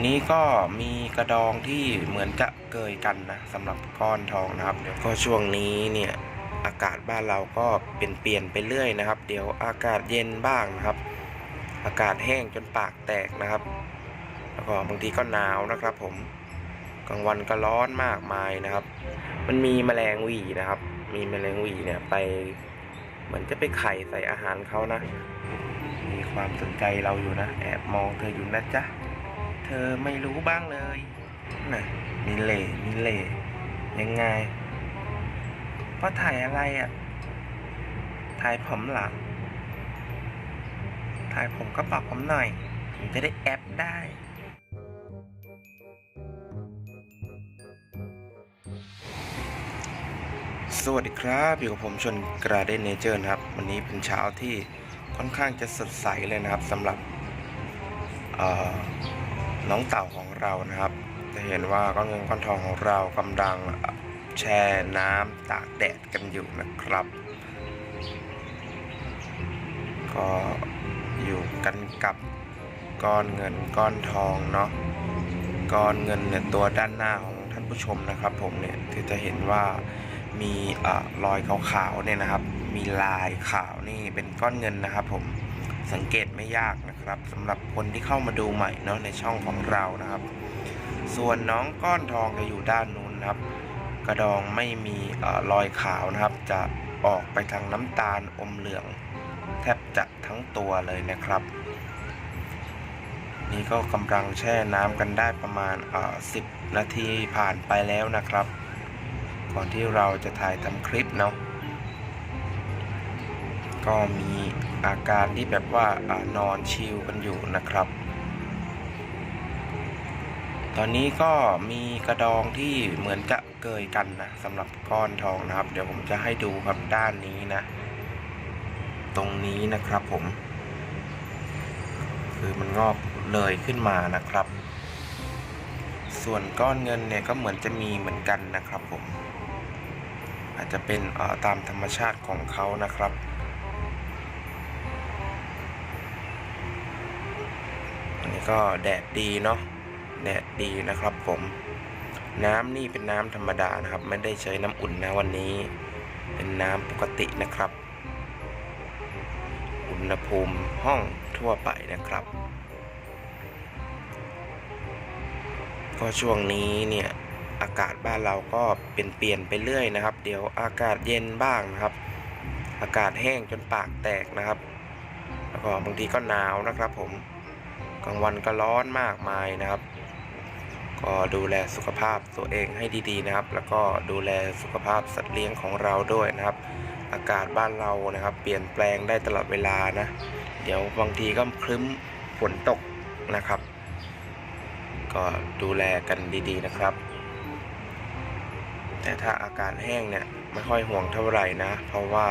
นนี้ก็มีกระดองที่เหมือนจะเกยกันนะสำหรับก้อนทองนะครับเดี๋ยวก็ช่วงนี้เนี่ยอากาศบ้านเราก็เปลี่ยนเปลี่ยนไปเรื่อยนะครับ เดี๋ยวอากาศเย็นบ้างนะครับ อากาศแห้งจนปากแตกนะครับ แล้วก็บางทีก็หนาวนะครับ ผมกลางวันก็ร้อนมากมายนะครับ มันมีแมลงวีนะครับ มีแมลงวีเนี่ยไปเหมือนจะไปไข่ใส่อาหารเขานะ มีความสนใจเราอยู่นะ แอบมองเธออยู่นะจ๊ะ เธอไม่รู้บ้างเลยน่ะมีเหล่มีเหล่ยังไงเพราะถ่ายอะไรอะ่ะ ถ่ายผมหรอถ่ายผมก็บอกผมหน่อย ผมจะได้แอปได้สวัสดีครับอยู่กับผมชนกราเดนเนเจอร์นะครับ วันนี้เป็นเช้าที่ค่อนข้างจะสดใสเลยนะครับสำหรับเอ่อ น้องเต่าของเรานะครับ จะเห็นว่าก้อนเงินก้อนทองของเรากำลังแช่น้ำตากแดดกันอยู่นะครับ ก็อยู่กันกับก้อนเงินก้อนทองเนาะก้อนเงินเนี่ยตัวด้านหน้าของท่านผู้ชมนะครับ ผมเนี่ยที่จะเห็นว่ามีอรอยขาวๆเนี่ยนะครับ มีลายขาวนี่เป็นก้อนเงินนะครับผม สังเกตไม่ยากนะครับสำหรับคนที่เข้ามาดูใหม่เนาะในช่องของเรานะครับ ส่วนน้องก้อนทองจะอยู่ด้านนู้นนะครับ กระดองไม่มีอรอยขาวนะครับ จะออกไปทางน้ำตาลอมเหลือง แทบจะทั้งตัวเลยนะครับ นี่ก็กำลังแช่น้ำกันได้ประมาณอ่อ10 นาทีผ่านไปแล้วนะครับ ก่อนที่เราจะถ่ายทำคลิปเนาะ ก็มีอาการที่แบบว่าอนอนชิลกันอยู่นะครับ ตอนนี้ก็มีกระดองที่เหมือนจะเกยกันนะสำหรับก้อนทองนะครับ เดี๋ยวผมจะให้ดูครับด้านนี้นะ ตรงนี้นะครับผม คือมันงอกเลยขึ้นมานะครับ ส่วนก้อนเงินเนี่ยก็เหมือนจะมีเหมือนกันนะครับผม อาจจะเป็นออตามธรรมชาติของเขานะครับ อันนี้ก็แดดดีเนาะแดดดีนะครับผมน้ำนี่เป็นน้ำธรรมดานะครับ ไม่ได้ใช้น้ำอุ่นนะวันนี้ เป็นน้ำปกตินะครับ อุณหภูมิห้องทั่วไปนะครับ ก็ช่วงนี้เนี่ยอากาศบ้านเราก็เปลี่ยนเปลี่ยนไปเรื่อยนะครับ เดี๋ยวอากาศเย็นบ้างนะครับ อากาศแห้งจนปากแตกนะครับ แล้วก็บางทีก็หนาวนะครับผม กลางวันก็ร้อนมากมายนะครับ ก็ดูแลสุขภาพตัวเองให้ดีๆนะครับ แล้วก็ดูแลสุขภาพสัตว์เลี้ยงของเราด้วยนะครับ อากาศบ้านเรานะครับ เปลี่ยนแปลงได้ตลอดเวลานะ เดี๋ยวบางทีก็ครึ้มฝนตกนะครับ ก็ดูแลกันดีๆนะครับ แต่ถ้าอากาศแห้งเนี่ยไม่ค่อยห่วงเท่าไหร่นะ เพราะว่า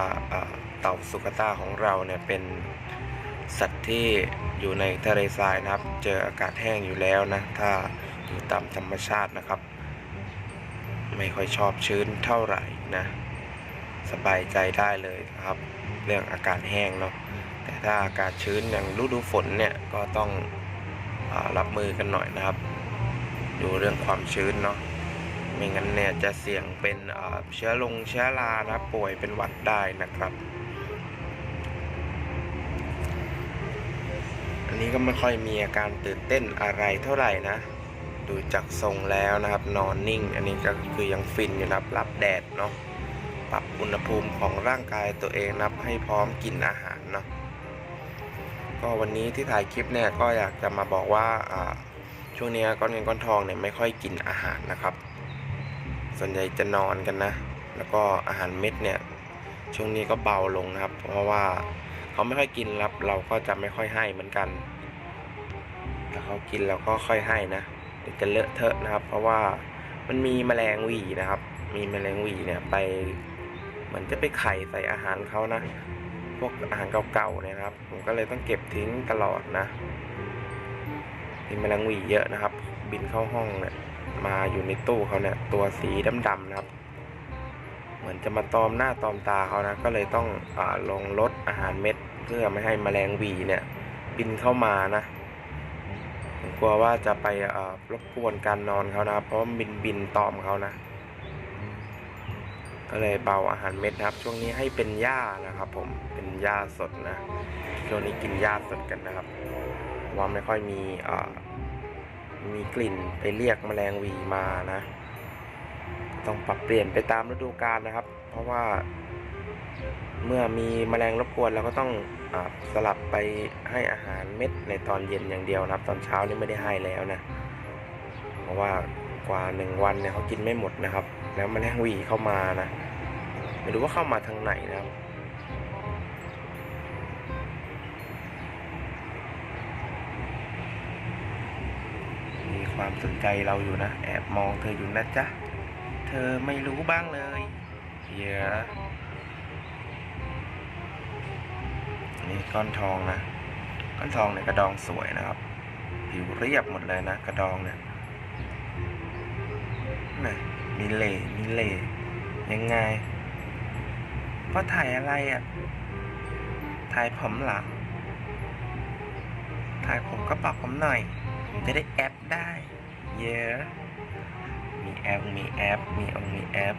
เต่าสุกต้าของเราเนี่ยเป็น สัตว์ที่อยู่ในทะเลทรายนะครับ เจออากาศแห้งอยู่แล้วนะ ถ้าอยู่ตามธรรมชาตินะครับ ไม่ค่อยชอบชื้นเท่าไหร่นะ สบายใจได้เลยนะครับ เรื่องอากาศแห้งเนาะแต่ถ้าอากาศชื้นอย่างฤดูฝนเนี่ยก็ต้องอรับมือกันหน่อยนะครับ ดูเรื่องความชื้นเนาะไม่งั้นเนี่ยจะเสี่ยงเป็นเชื้อลงเชื้อรานะป่วยเป็นหวัดได้นะครับ อันนี้ก็ไม่ค่อยมีอาการตื่นเต้นอะไรเท่าไหร่นะ ดูจากทรงแล้วนะครับ นอนนิ่ง อันนี้ก็คือยังฟินอยู่นะครับรับแดดเนาะปรับอุณหภูมิของร่างกายตัวเองนับให้พร้อมกินอาหารเนาะก็วันนี้ที่ถ่ายคลิปเนี่ยก็อยากจะมาบอกว่าช่วงนี้ก้อนเงินก้อนทองเนี่ยไม่ค่อยกินอาหารนะครับ ส่วนใหญ่จะนอนกันนะ แล้วก็อาหารเม็ดเนี่ยช่วงนี้ก็เบาลงนะครับ เพราะว่า เขาไม่ค่อยกินครับ เราก็จะไม่ค่อยให้เหมือนกันถ้าเขากินเราก็ค่อยให้นะเดี๋ยวจะเลอะเทอะนะครับ เพราะว่ามันมีแมลงวีนะครับ มีแมลงวีเนี่ยไปเหมือนจะไปไข่ใส่อาหารเขานะ พวกอาหารเก่าๆเนี่ยนะครับ ผมก็เลยต้องเก็บทิ้งตลอดนะมีแมลงวีเยอะนะครับ บินเข้าห้องเนี่ยมาอยู่ในตู้เขาเนี่ย ตัวสีดำๆนะครับ เหมือนจะมาตอมหน้าตอมตาเขานะ ก็เลยต้องอลงลดอาหารเม็ด เพื่อไม่ให้แมลงวีเนี่ย บินเข้ามานะผมกลัวว่าจะไปรบกวนการนอนเขานะเพราะบินบินตอมเขานะก็เลยเบาอาหารเม็ดนะครับ ช่วงนี้ให้เป็นหญ้านะครับ ผมเป็นหญ้าสดนะช่วงนี้กินหญ้าสดกันนะครับว่าไม่ค่อยมีมีกลิ่นไปเรียกแมลงวีมานะ ต้องปรับเปลี่ยนไปตามฤดูกาลนะครับ เพราะว่า เมื่อมีแมลงรบกวนเราก็ต้อง สลับไปให้อาหารเม็ดในตอนเย็นอย่างเดียวนะครับ ตอนเช้านี่ไม่ได้ให้แล้วนะ เพราะว่ากว่าหนึ่งวันเนี่ยเขากินไม่หมดนะครับ แล้วแมลงหวีเข้ามานะไม่รู้ว่าเข้ามาทางไหนนะครับมีความสนใจเราอยู่นะ แอบมองเธออยู่นะจ๊ะ เธอไม่รู้บ้างเลย เยอะ นี่ก้อนทองนะ ก้อนทองเนี่ยกระดองสวยนะครับ ผิวเรียบหมดเลยนะ กระดองเนี่ยนะมีเหล่มีเหล่ยังไงพ่อถ่ายอะไรอะ่ะ ถ่ายผมเหรอถ่ายผมก็บอกผมหน่อยผมจะได้แอปได้ เยอะ มีแอป มีแอป มีองมีแอป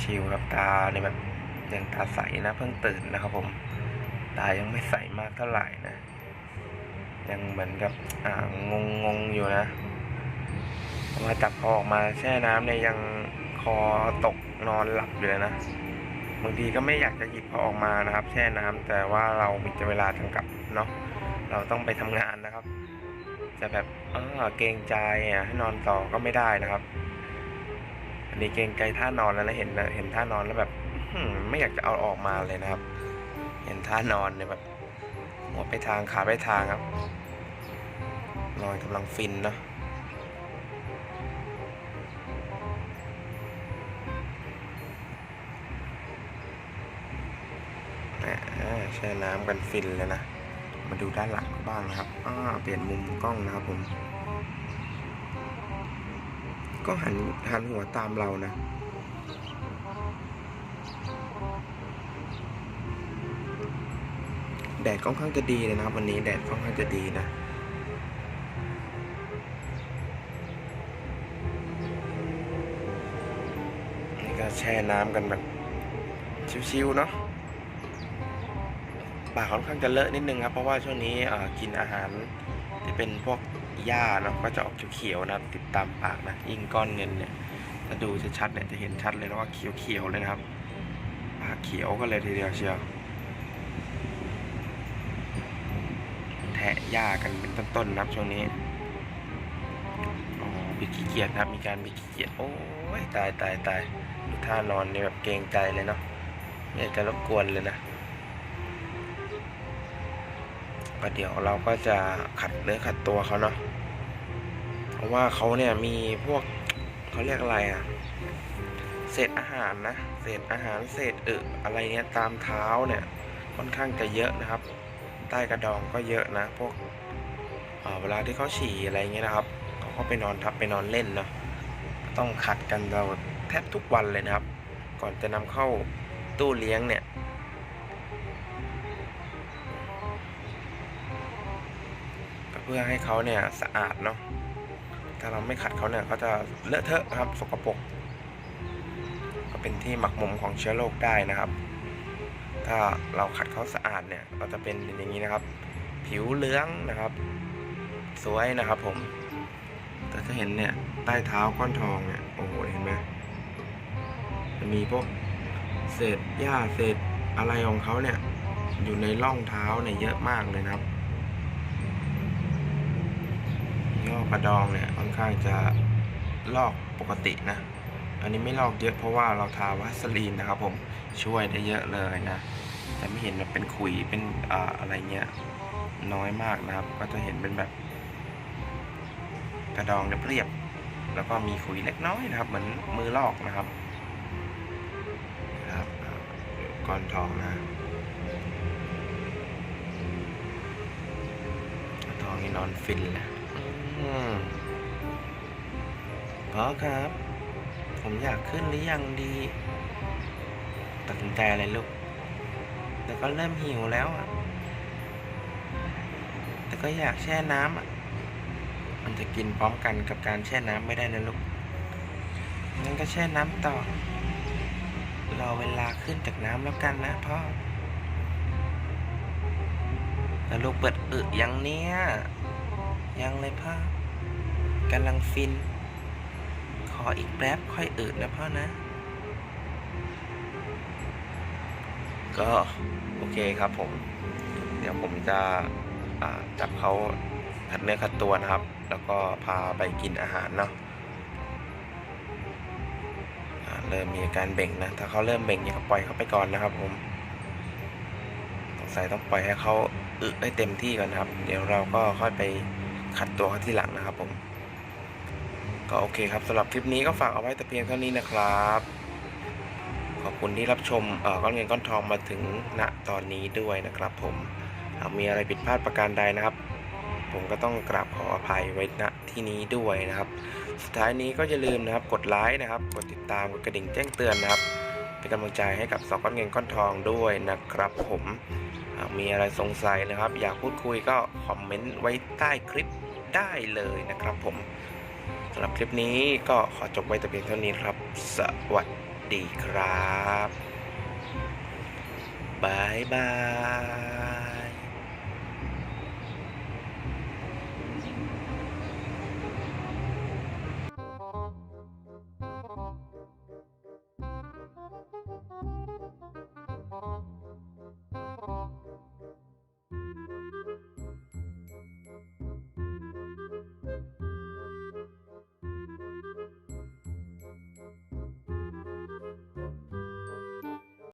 ชิลกับตาเนี่ยแบบ ยังตาใสนะเพิ่งตื่นนะครับ ผมตายังไม่ใสมากเท่าไหร่นะ ยังเหมือนกับอ่างงงงๆอยู่นะเพราจับคอออกมาแช่น้ำเนี่ยยังคอตกนอนหลับอยู่เลยนะบางทีก็ไม่อยากจะหยิบเขาออกมานะครับ แช่น้ำแต่ว่าเรามีเวลาจำกัดเนาะเราต้องไปทำงานนะครับ จะแบบเออเกรงใจอะให้นอนต่อก็ไม่ได้นะครับ อันนี้เกรงใจท่านอนแล้วนะเห็นเห็นท่านอนแล้วแบบ ไม่อยากจะเอาออกมาเลยนะครับ เห็นท่านอนเนี่ยแบบหัวไปทางขาไปทางครับ นอนกำลังฟินเนาะแช่น้ำกันฟินเลยนะ มาดูด้านหลังบ้างนะครับอ่าเปลี่ยนมุมกล้องนะครับผม ก็หันหันหัวตามเรานะ แดดค่อนข้างจะดีเลยนะครับ วันนี้แดดค่อนข้างจะดีนะนี่ก็แช่น้ำกันแบบชิวๆเนาะปากค่อนข้างจะเลอะนิดนึงครับ เพราะว่าช่วงนี้กินอาหารที่เป็นพวกหญ้าเนาะก็จะออกเขียวๆนะติดตามปากนะยิ่งก้อนเงินเนี่ยถ้าดูชัดๆเนี่ยจะเห็นชัดเลยนะว่าเขียวๆเลยนะครับปากเขียวก็เลยทีเดียวเชียว แทะหญ้ากันเป็นต้นๆนะครับช่วงนี้อ๋อบิขี้เกียจนะครับ มีการบิขี้เกียจโอ้ยตายตายตายดูท่านอนเนี่ยแบบเกรงใจเลยเนาะไม่อยากจะรบกวนเลยนะก็เดี๋ยวเราก็จะขัดเนื้อขัดตัวเขาเนาะเพราะว่าเขาเนี่ยมีพวกเขาเรียกอะไรอะเศษอาหารนะ เศษอาหารเศษอึอะไรเงี้ยตามเท้าเนี่ยค่อนข้างจะเยอะนะครับ ใต้กระดองก็เยอะนะพวกเเวลาที่เขาฉี่อะไรเงี้ยนะครับเขาก็ไปนอนทับไปนอนเล่นเนาะต้องขัดกันเราแทบทุกวันเลยนะครับ ก่อนจะนำเข้าตู้เลี้ยงเนี่ยเพื่อให้เขาเนี่ยสะอาดเนาะถ้าเราไม่ขัดเขาเนี่ยเขาจะเลอะเทอะครับสกปรกก็เป็นที่หมักหมมของเชื้อโรคได้นะครับ ถ้าเราขัดเขาสะอาดเนี่ยก็จะเป็นอย่างนี้นะครับ ผิวเหลืองนะครับ สวยนะครับผม แต่จะเห็นเนี่ยใต้เท้าก้อนทองเนี่ยโอ้โหเห็นไหมจะมีพวกเศษหญ้าเศษอะไรของเขาเนี่ย อยู่ในร่องเท้าเนี่ยเยอะมากเลยนะครับย่อกระดองเนี่ยค่อนข้างจะลอกปกตินะ อันนี้ไม่ลอกเยอะเพราะว่าเราทาวาสลีนนะครับผม ช่วยได้เยอะเลยนะ แต่ไม่เห็นแบบเป็นขุยเป็นอ่าอะไรเงี้ยน้อยมากนะครับ ก็จะเห็นเป็นแบบ กระดองเรียบๆแล้วก็มีขุยเล็กน้อยนะครับ เหมือนมือลอกนะครับนะครับก้อนทองนะทองนี่นอนฟินเลยอืมพ่อครับ ผมอยากขึ้นหรือยังดี ตัดสินใจอะไรลูก แต่ก็เริ่มหิวแล้วอะแต่ก็อยากแช่น้ำอะมันจะกินพร้อมกันกับการแช่น้ำไม่ได้นะลูก งั้นก็แช่น้ำต่อ รอเวลาขึ้นจากน้ำแล้วกันนะพ่อแล้วลูกเปิดอึยังเนี้ย ยังเลยพ่อกำลังฟิน ขออีกแป๊บค่อยอึนะพ่อนะ ก็โอเคครับผม เดี๋ยวผมจะจับเขาขัดเนื้อขัดตัวนะครับ แล้วก็พาไปกินอาหารเนาะเริ่มมีอาการเบ่งนะ ถ้าเขาเริ่มเบ่งอย่าปล่อยเขาไปก่อนนะครับ ผมสงสัยต้องปล่อยให้เขาอึให้เต็มที่ก่อนนะครับ เดี๋ยวเราก็ค่อยไปขัดตัวเขาที่หลังนะครับผม ก็โอเคครับสำหรับคลิปนี้ก็ฝากเอาไว้แต่เพียงเท่านี้นะครับ ขอบคุณที่รับชมก้อนเงินก้อนทองมาถึงณตอนนี้ด้วยนะครับผมหากมีอะไรผิดพลาดประการใดนะครับ ผมก็ต้องกราบขออภัยไว้ณที่นี้ด้วยนะครับ สุดท้ายนี้ก็อย่าลืมนะครับ กดไลค์นะครับ กดติดตามกดกระดิ่งแจ้งเตือนนะครับเป็นกำลังใจให้กับสองก้อนเงินก้อนทองด้วยนะครับ ผมหากมีอะไรสงสัยนะครับ อยากพูดคุยก็คอมเมนต์ไว้ใต้คลิปได้เลยนะครับ ผมสำหรับคลิปนี้ก็ขอจบไว้แต่เพียงเท่านี้ครับ สวัสดี ดีครับบายบาย